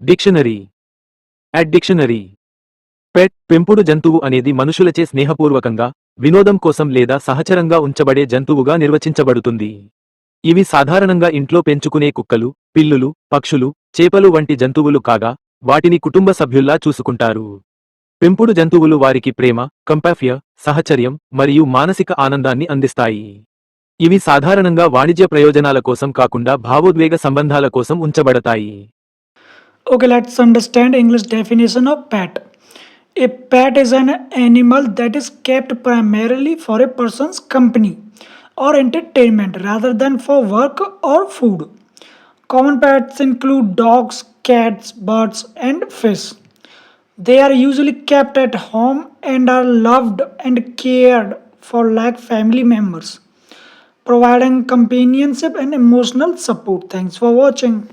Dictionary. At dictionary పెట్ పెంపుడు జంతువు అనేది మనుషులచే స్నేహపూర్వకంగా వినోదం కోసం లేదా సహచరంగా ఉంచబడే జంతువుగా నిర్వచించబడుతుంది. ఇవి సాధారణంగా ఇంట్లో పెంచుకునే కుక్కలు పిల్లులు పక్షులు చేపలు వంటి జంతువులు కాగా వాటిని కుటుంబ సభ్యుల్లా చూసుకుంటారు. పెంపుడు జంతువులు వారికి ప్రేమ కంపాఫియ సహచర్యం మరియు మానసిక ఆనందాన్ని అందిస్తాయి. ఇవి సాధారణంగా వాణిజ్య ప్రయోజనాల కోసం కాకుండా భావోద్వేగ సంబంధాల కోసం ఉంచబడతాయి. Okay, let's understand English definition of pet. A pet is an animal that is kept primarily for a person's company or entertainment rather than for work or food. Common pets include dogs, cats, birds, and fish. They are usually kept at home and are loved and cared for like family members, providing companionship and emotional support. Thanks for watching.